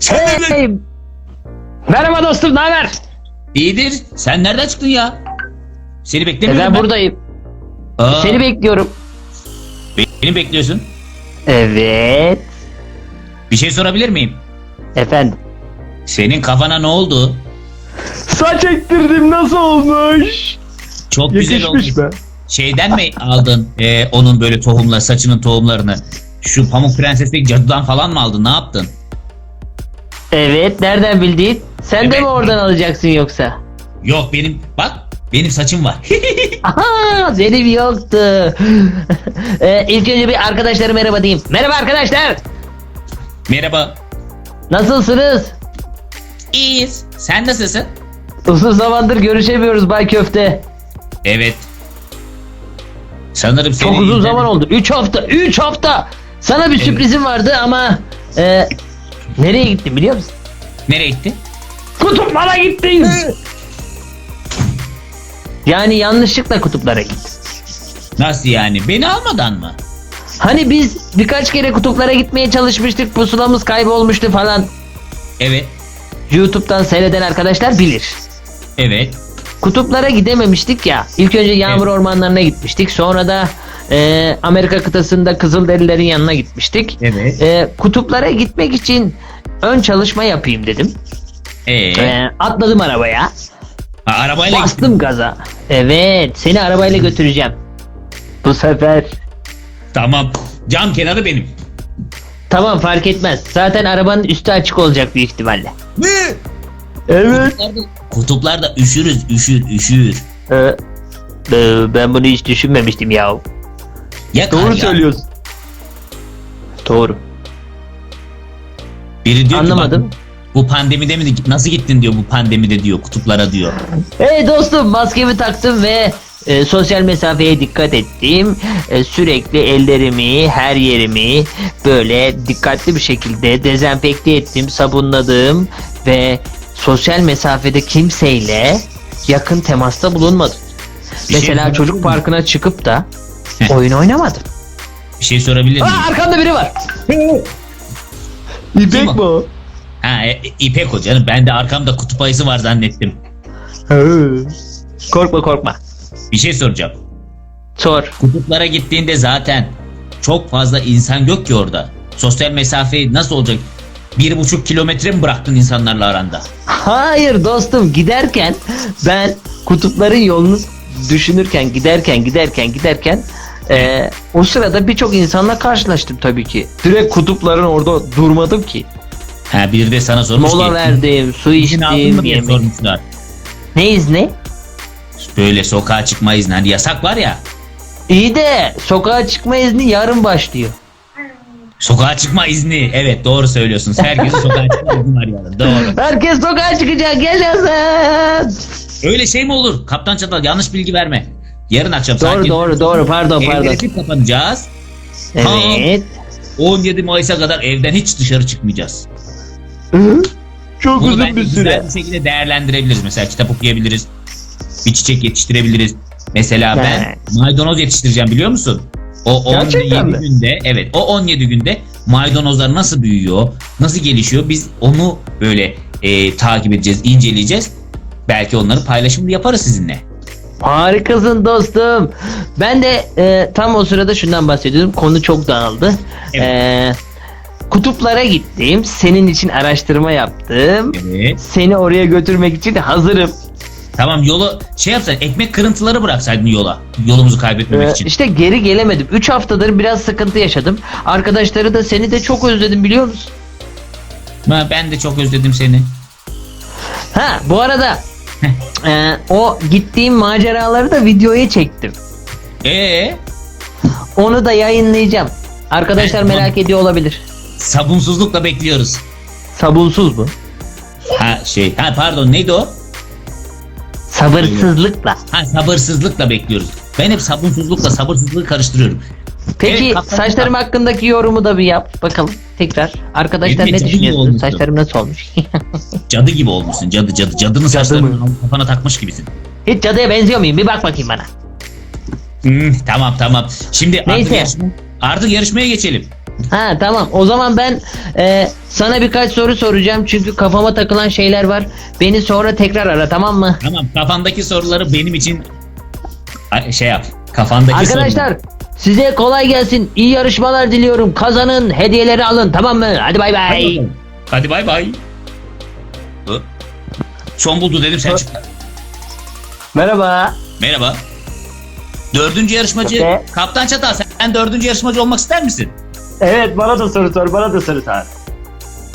Sen nereden? Hey. Merhaba dostum, ne haber? İyidir. Sen nereden çıktın ya? Seni E beklemiyorum ben buradayım. Aa, Seni bekliyorum. Beni bekliyorsun. Evet. Bir şey sorabilir miyim? Efendim. Senin kafana ne oldu? Saç ektirdim nasıl olmuş? Çok güzel olmuş. Yakışmış be. Şeyden mi aldın e, onun böyle tohumları, saçının tohumlarını? Şu Pamuk Prenses'teki cadıdan falan mı aldın? Ne yaptın? Evet, nereden bildin? Sen de Evet. mi oradan alacaksın yoksa? Yok benim, bak benim saçım var. Aha, benim yoktu. ee, ilk önce bir arkadaşlara merhaba diyeyim. Merhaba arkadaşlar. Merhaba. Nasılsınız? İyiyiz. Sen nasılsın? Uzun zamandır görüşemiyoruz Bay Köfte. Evet. Sanırım Çok uzun internet- zaman oldu. 3 hafta. 3 hafta. Sana bir Evet. sürprizim vardı ama e, nereye gittin biliyor musun? Nereye gitti? Kutuplara gittin. yani yanlışlıkla kutuplara gittin. Nasıl yani? Beni almadan mı? Hani biz birkaç kere kutuplara gitmeye çalışmıştık. Pusulamız kaybolmuştu falan. Evet. YouTube'dan seyreden arkadaşlar bilir. Evet. Kutuplara gidememiştik ya. İlk önce yağmur ormanlarına gitmiştik. Sonra da e, Amerika kıtasında Kızılderililerin yanına gitmiştik. Evet. E, kutuplara gitmek için ön çalışma yapayım dedim. Ee, E, atladım arabaya. ha, arabayla gittin. Bastım gaza. Evet seni arabayla götüreceğim. Bu sefer. Tamam. Cam kenarı benim. Tamam fark etmez. Zaten arabanın üstü açık olacak büyük ihtimalle. Ne? Evet. Kutuplarda, kutuplarda üşürüz, üşür, üşür. Ee, e, ben bunu hiç düşünmemiştim ya. Ya kar ya. söylüyorsun. Doğru. Biri diyor ki Anlamadım. bak, bu pandemide mi nasıl gittin diyor bu pandemide diyor kutuplara diyor. Hey dostum maskemi taktım ve e, sosyal mesafeye dikkat ettim. E, sürekli ellerimi, her yerimi böyle dikkatli bir şekilde dezenfekte ettim, sabunladım ve sosyal mesafede kimseyle yakın temasta bulunmadım. Bir şey Mesela sorabilir çocuk parkına çıkıp da. oyun oynamadım. Bir şey sorabilir miyim? Aa arkamda biri var. İpek mi o? Ha, e, İpek o canım. Ben de arkamda kutup ayısı var zannettim. Korkma korkma. Bir şey soracağım. Sor. Kutuplara gittiğinde zaten çok fazla insan yok ki orada. Sosyal mesafe nasıl olacak? Bir buçuk kilometre mi bıraktın insanlarla aranda? Hayır dostum giderken ben kutupların yolunu düşünürken giderken giderken giderken eee, o sırada birçok insanla karşılaştım tabii ki. Direkt kutupların orada durmadım ki. Ha biri de sana sormuş Mola ki. verdim, su izin aldın mı içtim, diye yemek. sormuşlar. Ne izni? Böyle sokağa çıkma izni. Hani yasak var ya. İyi de sokağa çıkma izni yarın başlıyor. Sokağa çıkma izni. Evet doğru söylüyorsun. Herkesin sokağa çıkma izni var yarın. Doğru. Herkes sokağa çıkacak yaşasın. Öyle şey mi olur? Kaptan Çatal yanlış bilgi verme. Yarın akşam Doğru sakin- doğru doğru pardon pardon. Hep kapanacağız. Evet. 17 Mayıs'a kadar evden hiç dışarı çıkmayacağız. Çok Bunu bence güzel bir şekilde değerlendirebiliriz. Mesela kitap okuyabiliriz. Bir çiçek yetiştirebiliriz. Mesela ben Evet. maydanoz yetiştireceğim biliyor musun? O Gerçekten 17 mi? günde evet o 17 günde maydanozlar nasıl büyüyor, nasıl gelişiyor biz onu böyle e, takip edeceğiz, inceleyeceğiz. Belki onları paylaşımını yaparız sizinle. Harikasın dostum. Ben de e, tam o sırada şundan bahsediyordum. Konu çok dağıldı. Evet. E, kutuplara gittim. Senin için araştırma yaptım. Evet. Seni oraya götürmek için hazırım. Tamam yolu şey yapsan ekmek kırıntıları bıraksaydın yola. Yolumuzu kaybetmemek E, için. işte geri gelemedim. 3 haftadır biraz sıkıntı yaşadım. Arkadaşları da seni de çok özledim biliyor musun? Ha, ben de çok özledim seni. Ha bu arada e, o gittiğim maceraları da videoya çektim. Ee, Onu da yayınlayacağım. Arkadaşlar Evet, merak ediyor olabilir. sabunsuzlukla bekliyoruz. Sabunsuz mu? Ha şey, ha pardon neydi o? Sabırsızlıkla. Ha sabırsızlıkla bekliyoruz. Ben hep sabunsuzlukla sabırsızlığı karıştırıyorum. Peki Evet, saçlarım hakkındaki yorumu da bir yap bakalım tekrar. Arkadaşlar ne düşünüyorsunuz? Saçlarım nasıl olmuş? Cadı gibi olmuşsun. Cadı cadı. Cadının saçlarını kafana takmış gibisin. Hiç cadıya benziyor muyum? Bir bak bakayım bana. Hmm, tamam tamam. Şimdi artık, Neyse. yarışma- artık yarışmaya geçelim. Ha tamam. O zaman ben e, sana birkaç soru soracağım. Çünkü kafama takılan şeyler var. Beni sonra tekrar ara tamam mı? Tamam kafandaki soruları benim için şey yap. Kafandaki Arkadaşlar soruları. Size kolay gelsin. İyi yarışmalar diliyorum. Kazanın, hediyeleri alın tamam mı? Hadi bay bay. Hadi bay bay. Hı? Son buldu dedim sen çık. Merhaba. Merhaba. Dördüncü yarışmacı Okey. Kaptan Çatal sen dördüncü yarışmacı olmak ister misin? Evet bana da soru sor. Bana da soru sor.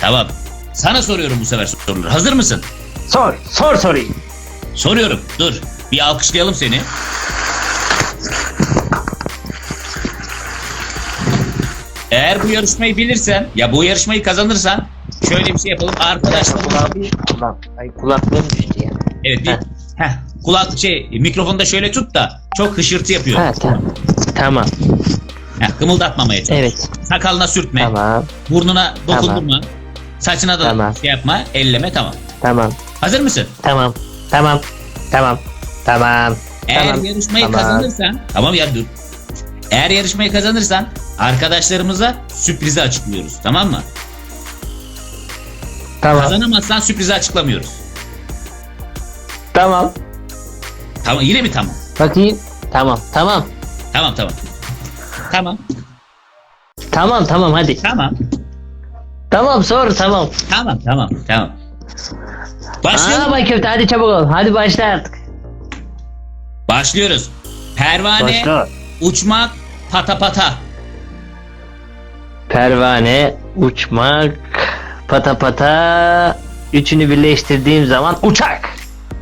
Tamam. Sana soruyorum bu sefer soruları. Hazır mısın? Sor. Sor soruyu. Soruyorum. Dur. Bir alkışlayalım seni. Eğer bu yarışmayı bilirsen, ya bu yarışmayı kazanırsan şöyle bir şey yapalım. Arkadaşlarımla bir Kulak. Ay kulaklığım düştü ya. Evet bir Heh. heh, kulak şey mikrofonu da şöyle tut da çok hışırtı yapıyor. Ha tamam. Tamam. Heh, kımıldatmamaya çalış. Evet. Sakalına sürtme. Tamam. Burnuna Tamam. dokundurma. Saçına da Tamam. şey yapma. Elleme tamam. Tamam. Hazır mısın? Tamam. Tamam. Tamam. Tamam. Eğer Tamam. yarışmayı Tamam. kazanırsan tamam ya dur. Eğer yarışmayı kazanırsan arkadaşlarımıza sürprizi açıklıyoruz. Tamam mı? Tamam. Kazanamazsan sürprizi açıklamıyoruz. Tamam. Tamam yine mi tamam? Bakayım. Tamam. Tamam. Tamam tamam. Tamam. Tamam tamam hadi. Tamam. Tamam sor tamam. Tamam tamam tamam. Aa Başlayalım. bay köfte hadi çabuk ol. Hadi başla artık. Başlıyoruz. Pervane, uçmak, pata pata. Pervane, uçmak, pata pata. Üçünü birleştirdiğim zaman uçak.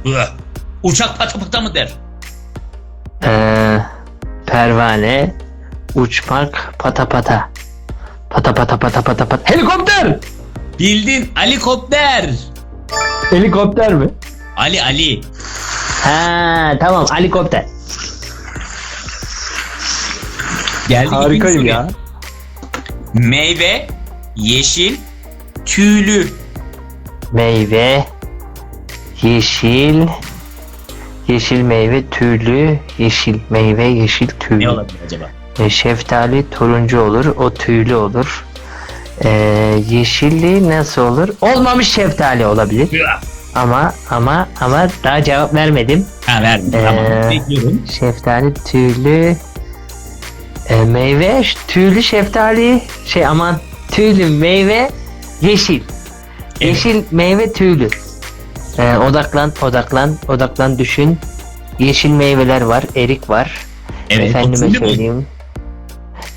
Üh. Uçak pata pata mı der? Ee, pervane, uçmak, pata pata. Pata pata pata pata pata. Helikopter! Bildin helikopter. Helikopter mi? Ali Ali. Ha tamam helikopter. Geldik Harikayım ya. Meyve, yeşil, tüylü. Meyve, yeşil, yeşil meyve tüylü, yeşil meyve, yeşil tüylü. Ne olabilir acaba? E, şeftali turuncu olur, o tüylü olur. E, yeşilli nasıl olur? Olmamış şeftali olabilir. Ama ama ama daha cevap vermedim. Ha verdim. Ee, Tamam. Bekliyorum. Şeftali tüylü e, meyve tüylü şeftali şey aman tüylü meyve yeşil. Yeşil meyve tüylü. E, odaklan odaklan odaklan düşün. Yeşil meyveler var, erik var. Evet. Efendime tüylü mü? söyleyeyim.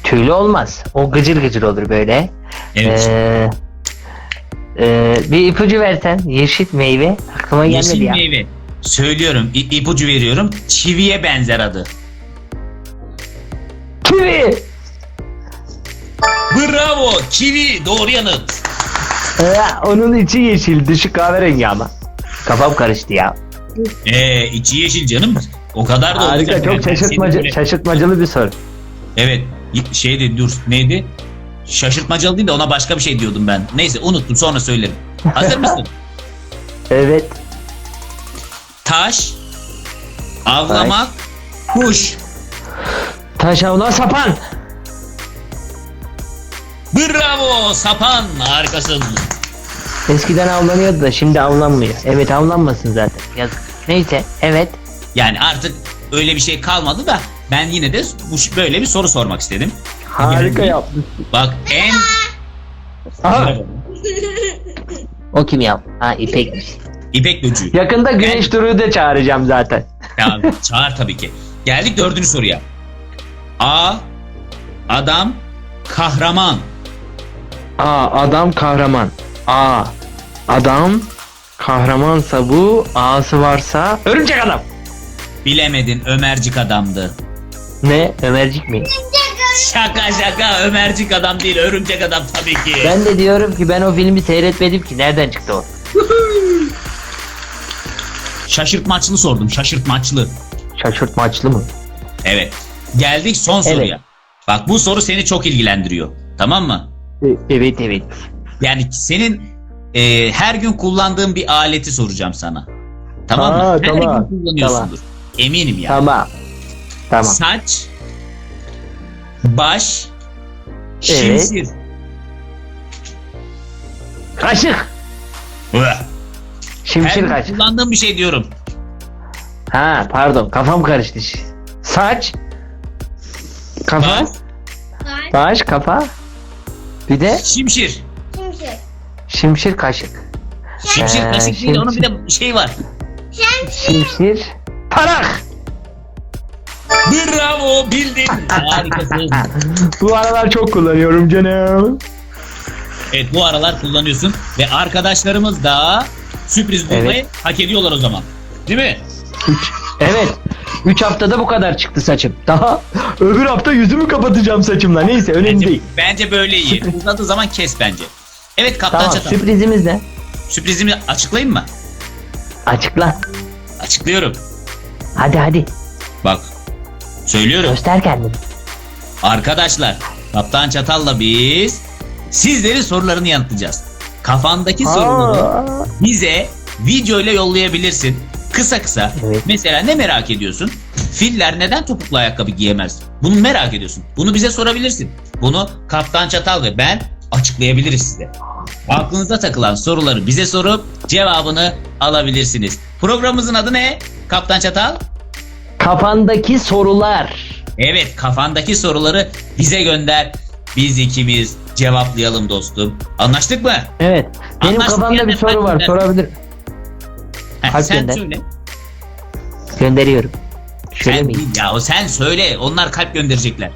Tüylü olmaz. O gıcır gıcır olur böyle. Evet. Ee, e, bir ipucu versen yeşil meyve aklıma gelmedi yeşil ya. meyve. Söylüyorum. i- ipucu veriyorum. Çiviye benzer adı. Kivi. Bravo. Kivi. Doğru yanıt. Ee, onun içi yeşil, dışı kahverengi ama. Kafam karıştı ya. Ee, içi yeşil canım. O kadar da Harika, olacak. çok seni şaşırtmacı, böyle- şaşırtmacılı bir soru. Evet. Şeydi dur neydi? Şaşırtmacalı değil de ona başka bir şey diyordum ben. Neyse unuttum sonra söylerim. Hazır mısın? Evet. Taş, avlamak, kuş. Taş avla sapan. Bravo sapan harikasın. Eskiden avlanıyordu da şimdi avlanmıyor. Evet avlanmasın zaten. Yazık. Neyse evet. Yani artık öyle bir şey kalmadı da ben yine de bu böyle bir soru sormak istedim. Harika Yani- yapmış. Bak en Aha. O kim ya? Ha İpek'miş. İpek böcüğü. Yakında Güneş Duru'yu da çağıracağım zaten. Tamam, çağır tabii ki. Geldik dördüncü soruya. A. Adam. Kahraman. Aa adam kahraman. Aa adam kahramansa bu ağası varsa örümcek adam. Bilemedin Ömercik adamdı. Ne Ömercik mi? Şaka şaka Ömercik adam değil örümcek adam tabii ki. Ben de diyorum ki ben o filmi seyretmedim ki nereden çıktı o? Şaşırtmaçlı sordum şaşırtmaçlı. Şaşırtmaçlı mı? Evet. Geldik son Evet. soruya. Bak bu soru seni çok ilgilendiriyor. Tamam mı? E- Evet evet. Yani senin e, her gün kullandığın bir aleti soracağım sana. Tamam mı? Aa, her tamam, gün kullanıyorsundur. Eminim yani. Tamam. Tamam. Saç, baş, Evet. Şimşir. Kaşık. Uah. Her Şimşir gün kaşık. kullandığım bir şey diyorum. Ha pardon kafam karıştı. Saç. Kafa. Baş. Baş kafa. Bir de Şimşir. Şimşek. şimşir kaşık. Şimşir Ee, kaşık değil onun bir şimşir. de şey var. Şimşir. Tarak. Bravo bildin. Harikasın. Bu aralar çok kullanıyorum canım. Evet bu aralar kullanıyorsun ve arkadaşlarımız da sürpriz bulmayı Evet. hak ediyorlar o zaman. Değil mi? Evet. 3 haftada bu kadar çıktı saçım. Daha öbür hafta yüzümü kapatacağım saçımla. Neyse önemli Bence, değil. bence böyle iyi. Uzadığı zaman kes bence. Evet Kaptan Tamam Çatal. sürprizimiz ne? Sürprizimi açıklayayım mı? Açıkla. Açıklıyorum. Hadi hadi. Bak. Söylüyorum. Göster kendini. Arkadaşlar Kaptan Çatal'la biz sizlerin sorularını yanıtlayacağız. Kafandaki Aa. bize video ile yollayabilirsin. Kısa kısa. Evet. Mesela ne merak ediyorsun? Filler neden topuklu ayakkabı giyemez? Bunu merak ediyorsun. Bunu bize sorabilirsin. Bunu Kaptan Çatal ve ben açıklayabiliriz size. Aklınıza takılan soruları bize sorup cevabını alabilirsiniz. Programımızın adı ne? Kaptan Çatal? Kafandaki sorular. Evet kafandaki soruları bize gönder. Biz ikimiz cevaplayalım dostum. Anlaştık mı? Evet. Benim Anlaştık kafamda yani, bir soru var. Sorabilir. Heh, Kalp sen gönder. söyle. Gönderiyorum. Şöyle Sen mi? ya o sen söyle. Onlar kalp gönderecekler.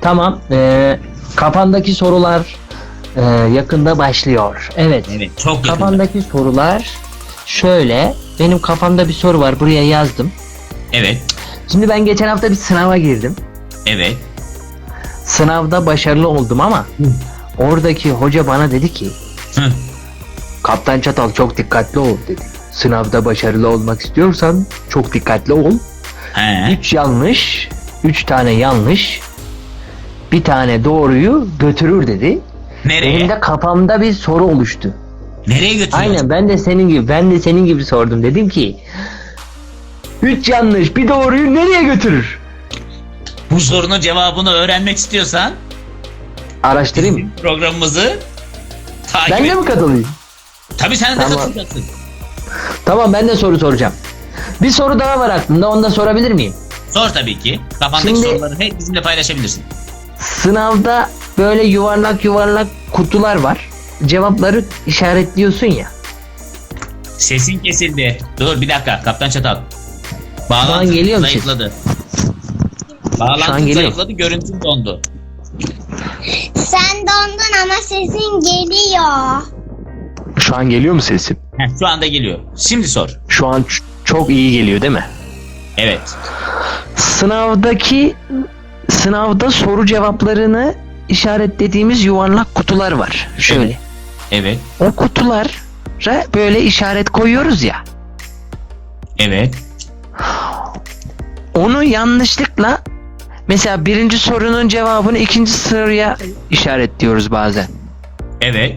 Tamam. Ee, kafandaki sorular ee, yakında başlıyor. Evet. Evet çok yakın. Kafandaki sorular şöyle. Benim kafamda bir soru var. Buraya yazdım. Evet. Şimdi ben geçen hafta bir sınava girdim. Evet. Sınavda başarılı oldum ama oradaki hoca bana dedi ki Hı. Kaptan Çatal çok dikkatli ol dedi. Sınavda başarılı olmak istiyorsan çok dikkatli ol. He. 3 yanlış, 3 tane yanlış, bir tane doğruyu götürür dedi. Nereye? Benim de kafamda bir soru oluştu. Nereye götürüyorsun? Aynen ben de senin gibi ben de senin gibi sordum. Dedim ki 3 yanlış bir doğruyu nereye götürür? Bu sorunun cevabını öğrenmek istiyorsan Araştırayım. programımızı takip Ben et. de mi katılayım? Tabii sen de Tamam. katılacaksın. Tamam ben de soru soracağım. Bir soru daha var aklımda onu da sorabilir miyim? Sor tabii ki. Kafandaki Şimdi- soruları hep bizimle paylaşabilirsin. Sınavda böyle yuvarlak yuvarlak kutular var. Cevapları işaretliyorsun ya. Sesin kesildi. Dur bir dakika. Kaptan Çatal. Bağlantı geliyor mu ses? zayıfladı. Şu an Bağlantı geliyor. zayıfladı. Görüntün dondu. Sen dondun ama sesin geliyor. Şu an geliyor mu sesim? Heh, şu anda geliyor. Şimdi sor. Şu an çok iyi geliyor değil mi? Evet. Sınavdaki sınavda soru cevaplarını işaretlediğimiz yuvarlak kutular var. Şöyle. Evet. O kutulara böyle işaret koyuyoruz ya. Evet. Onu yanlışlıkla mesela birinci sorunun cevabını ikinci soruya işaretliyoruz bazen. Evet.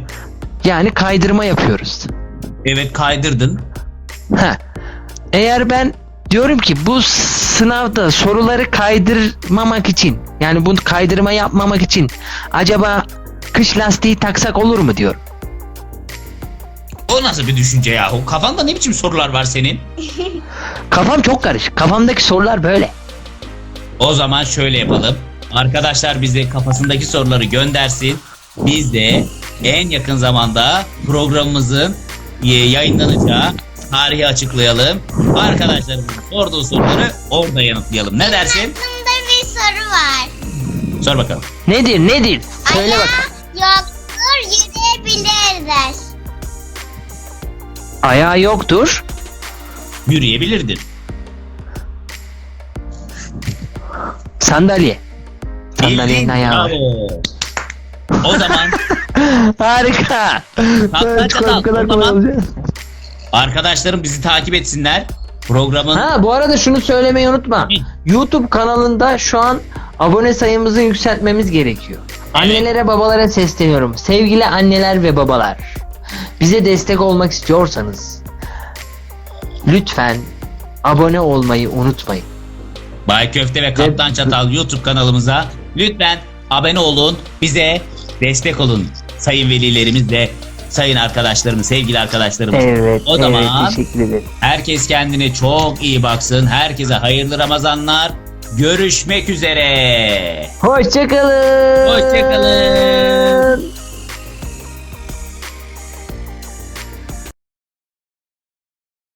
Yani kaydırma yapıyoruz. Evet kaydırdın. Ha. Eğer ben diyorum ki bu sınavda soruları kaydırmamak için yani bu kaydırma yapmamak için acaba kış lastiği taksak olur mu diyorum. O nasıl bir düşünce ya? O kafanda ne biçim sorular var senin? Kafam çok karışık. Kafamdaki sorular böyle. O zaman şöyle yapalım. Arkadaşlar bize kafasındaki soruları göndersin. Biz de en yakın zamanda programımızın e, yayınlanacağı tarihi açıklayalım. Arkadaşlarımızın sorduğu soruları orada yanıtlayalım. Ne dersin? Aklımda bir soru var. Sor bakalım. Nedir nedir? Söyle Ayağı bak. yoktur yürüyebilirler. Ayağı yoktur. Yürüyebilirdin. Sandalye. Sandalyenin Bildin, ayağı var. bravo. O zaman Harika. Tatlı çatal, o zaman- olacak. arkadaşlarım bizi takip etsinler. Programın Ha bu arada şunu söylemeyi unutma. YouTube kanalında şu an abone sayımızı yükseltmemiz gerekiyor. Annelere babalara sesleniyorum. Sevgili anneler ve babalar. Bize destek olmak istiyorsanız lütfen abone olmayı unutmayın. Bay Köfte ve Kaptan Çatal YouTube kanalımıza lütfen abone olun. Bize destek olun. Sayın velilerimiz de sayın arkadaşlarımız, sevgili arkadaşlarımız. Evet. O zaman evet, herkes kendine çok iyi baksın. Herkese hayırlı Ramazanlar. Görüşmek üzere. Hoşçakalın. Hoşçakalın.